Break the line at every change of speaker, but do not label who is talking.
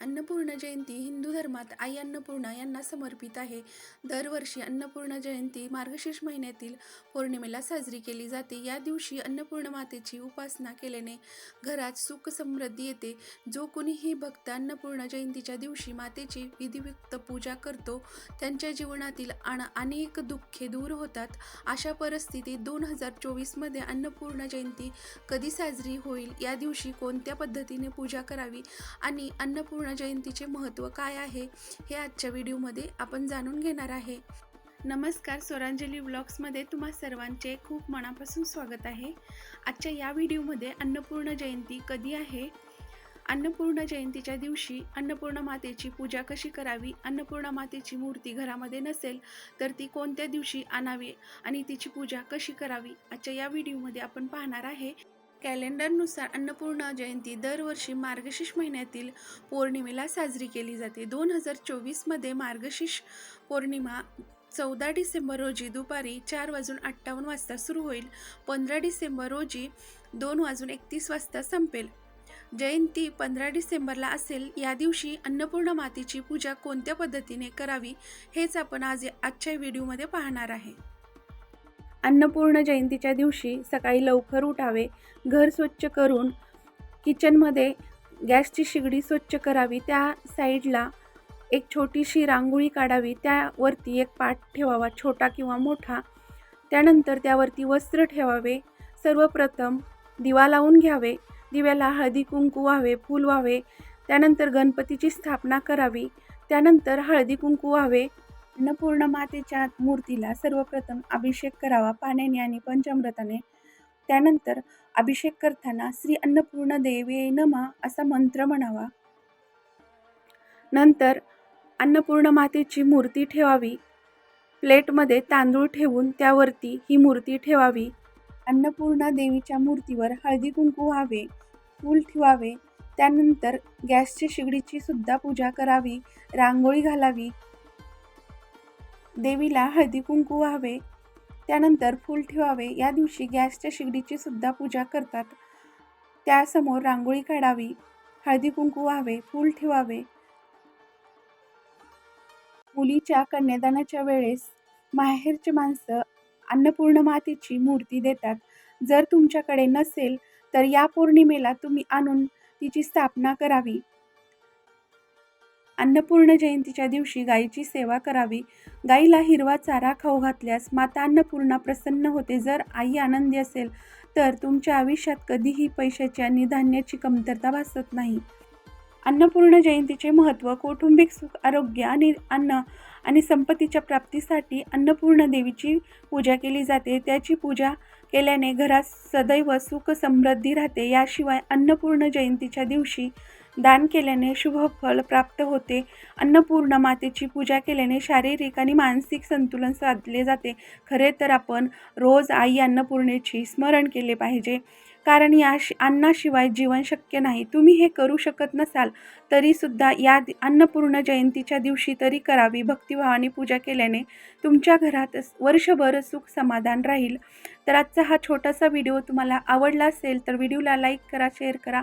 अन्नपूर्णा जयंती हिंदू धर्मात आई अन्नपूर्णा यांना समर्पित आहे. दरवर्षी अन्नपूर्णा जयंती मार्गशीर्ष महिन्यातील पौर्णिमेला साजरी केली जाते. या दिवशी अन्नपूर्णा मातेची उपासना केल्याने घरात सुख समृद्धी येते. जो कोणीही भक्त अन्नपूर्णा जयंतीच्या दिवशी मातेची विधियुक्त पूजा करतो त्यांच्या जीवनातील अन अनेक दुःखे दूर होतात. अशा परिस्थितीत दोन हजार चोवीसमध्ये अन्नपूर्णा जयंती कधी साजरी होईल? या दिवशी कोणत्या पद्धतीने पूजा करावी? आणि अन्नपूर्णा जयंतीचे महत्त्व काय आहे हे आजच्या व्हिडिओमध्ये आपण जाणून घेणार आहे. नमस्कार स्वरांजली व्लॉग्समध्ये तुम्हा सर्वांचे खूप मनापासून स्वागत आहे. आजच्या या व्हिडिओमध्ये अन्नपूर्ण जयंती कधी आहे? अन्नपूर्णा जयंतीच्या दिवशी अन्नपूर्णा मातेची पूजा कशी करावी? अन्नपूर्णा मातेची मूर्ती घरामध्ये नसेल तर ती कोणत्या दिवशी आणावी आणि तिची पूजा कशी करावी? आजच्या या व्हिडिओमध्ये आपण पाहणार आहे. कॅलेंडरनुसार अन्नपूर्णा जयंती दरवर्षी मार्गशीर्ष महिन्यातील पौर्णिमेला साजरी केली जाते. दोन हजार चोवीसमध्ये मार्गशीर्ष पौर्णिमा चौदा डिसेंबर रोजी दुपारी चार वाजून अठ्ठावन्न वाजता सुरू होईल. पंधरा डिसेंबर रोजी दोन वाजून एकतीस वाजता संपेल. जयंती पंधरा डिसेंबरला असेल. या दिवशी अन्नपूर्णा मातेची पूजा कोणत्या पद्धतीने करावी हेच आपण आज आजच्या व्हिडिओमध्ये पाहणार आहे. अन्नपूर्ण जयंतीच्या दिवशी सकाळी लवकर उठावे घर स्वच्छ करून किचनमध्ये गॅसची शिगडी स्वच्छ करावी. त्या साईडला एक छोटीशी रांगोळी काढावी. त्यावरती एक पाठ ठेवावा छोटा किंवा मोठा. त्यानंतर त्यावरती वस्त्र ठेवावे. सर्वप्रथम दिवा लावून घ्यावे. दिव्याला हळदी कुंकू व्हावे फूल व्हावे. त्यानंतर गणपतीची स्थापना करावी. त्यानंतर हळदी कुंकू व्हावे. अन्नपूर्ण मातेच्या मूर्तीला सर्वप्रथम अभिषेक करावा पाण्याने आणि पंचामृताने. त्यानंतर अभिषेक करताना श्री अन्नपूर्ण देवे नमा असा मंत्र म्हणावा. नंतर अन्नपूर्ण मातेची मूर्ती ठेवावी. प्लेटमध्ये तांदूळ ठेवून त्यावरती ही मूर्ती ठेवावी. अन्नपूर्णा देवीच्या मूर्तीवर हळदी कुंकू व्हावे फूल ठेवावे. त्यानंतर गॅसची शिगडीची सुद्धा पूजा करावी. रांगोळी घालावी. देवीला हळदी कुंकू व्हावे त्यानंतर फूल ठेवावे. या दिवशी गॅसच्या शिगडीची सुद्धा पूजा करतात. त्यासमोर रांगोळी काढावी हळदी कुंकू व्हावे फूल ठेवावे. मुलीच्या कन्यादानाच्या वेळेस माहेरचे माणसं अन्नपूर्ण मातेची मूर्ती देतात. जर तुमच्याकडे नसेल तर या पौर्णिमेला तुम्ही आणून तिची स्थापना करावी. अन्नपूर्ण जयंतीच्या दिवशी गायीची सेवा करावी. गाईला हिरवा चारा खाऊ घातल्यास माता अन्नपूर्णा प्रसन्न होते. जर आई आनंदी असेल तर तुमच्या आयुष्यात कधीही पैशाची आणि धान्याची कमतरता भासत नाही. अन्नपूर्ण जयंतीचे महत्त्व कौटुंबिक सुख आरोग्य आणि अन्न आणि संपत्तीच्या प्राप्तीसाठी अन्नपूर्ण देवीची पूजा केली जाते. त्याची पूजा केल्याने घरात सदैव सुख समृद्धी राहते. याशिवाय अन्नपूर्ण जयंतीच्या दिवशी दान केल्याने शुभफळ प्राप्त होते. अन्नपूर्ण मातेची पूजा केल्याने शारीरिक आणि मानसिक संतुलन साधले जाते. खरे तर आपण रोज आई अन्नपूर्णेची स्मरण केले पाहिजे. कारण या शि अन्नाशिवाय जीवन शक्य नाही. तुम्ही हे करू शकत नसाल तरीसुद्धा या अन्नपूर्ण जयंतीच्या दिवशी तरी करावी. भक्तिभावाने पूजा केल्याने तुमच्या घरात वर्षभर सुख समाधान राहील. तर आजचा हा छोटासा व्हिडिओ तुम्हाला आवडला असेल तर व्हिडिओला लाईक करा शेअर करा.